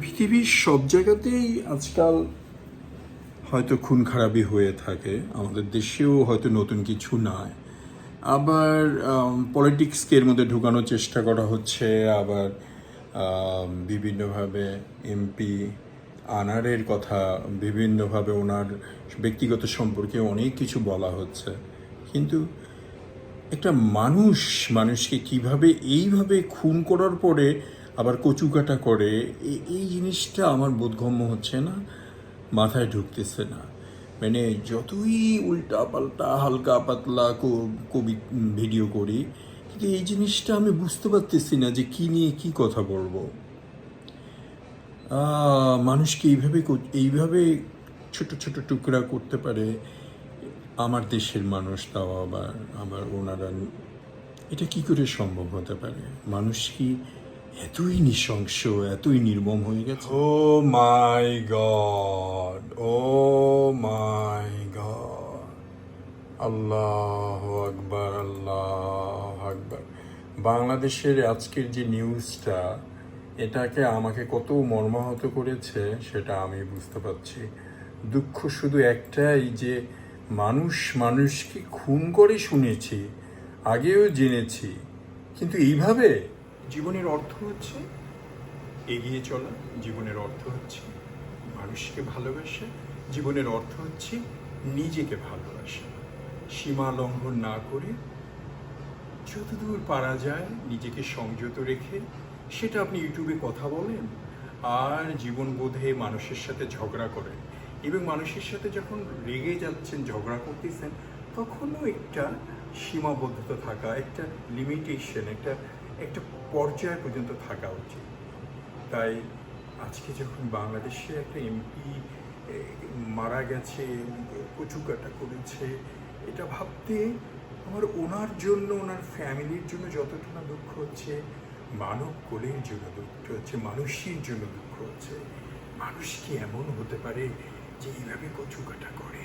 পৃথিবীর সব জায়গাতেই আজকাল হয়তো খুন খারাপই হয়ে থাকে। আমাদের দেশেও হয়তো নতুন কিছু নয় আবার পলিটিক্সকে এর মধ্যে ঢুকানোর চেষ্টা করা হচ্ছে। আবার বিভিন্নভাবে এমপি আনারের কথা, বিভিন্নভাবে ওনার ব্যক্তিগত সম্পর্কে অনেক কিছু বলা হচ্ছে। কিন্তু একটা মানুষ, মানুষকে কীভাবে এইভাবে খুন করার পরে আবার কচুকাটা করে এই জিনিসটা আমার বোধগম্য হচ্ছে না, মাথায় ঢুকতেছে না। মানে যতই উল্টা পাল্টা হালকা পাতলা কবি ভিডিও করি, কিন্তু এই জিনিসটা আমি বুঝতে পারতেছি না যে কি নিয়ে কি কথা বলব। মানুষকে এইভাবে এইভাবে ছোট ছোট টুকরা করতে পারে? আমার দেশের মানুষ তাও আবার আবার ওনারা, এটা কি করে সম্ভব হতে পারে? মানুষ কি এতই নৃশংস, এতই নির্মম হয়ে গেছে। Oh my god, oh my god. আল্লাহ আকবার আল্লাহ আকবার। বাংলাদেশের আজকের যে নিউজটা, এটাকে আমাকে কত মর্মাহত করেছে সেটা আমি বুঝতে পারছি। দুঃখ শুধু একটাই যে মানুষ মানুষকে খুন করে শুনেছি, আগেও জেনেছি, কিন্তু এইভাবে জীবনের অর্থ হচ্ছে এগিয়ে চলা, জীবনের অর্থ হচ্ছে মানুষকে ভালোবাসা, জীবনের অর্থ হচ্ছে নিজেকে ভালোবাসা। সীমা লঙ্ঘন না করে যতদূর পারা যায় নিজেকে সংযত রেখে, সেটা আপনি ইউটিউবে কথা বলেন আর জীবন বোধে মানুষের সাথে ঝগড়া করেন। এবং মানুষের সাথে যখন রেগে যাচ্ছেন, ঝগড়া করতেছেন, তখনও একটা সীমাবদ্ধতা থাকা, একটা লিমিটেশন একটা একটা পর্যায় পর্যন্ত থাকা উচিত। তাই আজকে যখন বাংলাদেশে একটা এমপি মারা গেছে কচুকাটা করেছে, এটা ভাবতে আমার ওনার জন্য, ওনার ফ্যামিলির জন্য যতটা না দুঃখ হচ্ছে, মানব কোলের জন্য দুঃখ হচ্ছে, মানুষের জন্য দুঃখ হচ্ছে। মানুষ কি এমন হতে পারে যে এইভাবে কচুকাটা করে?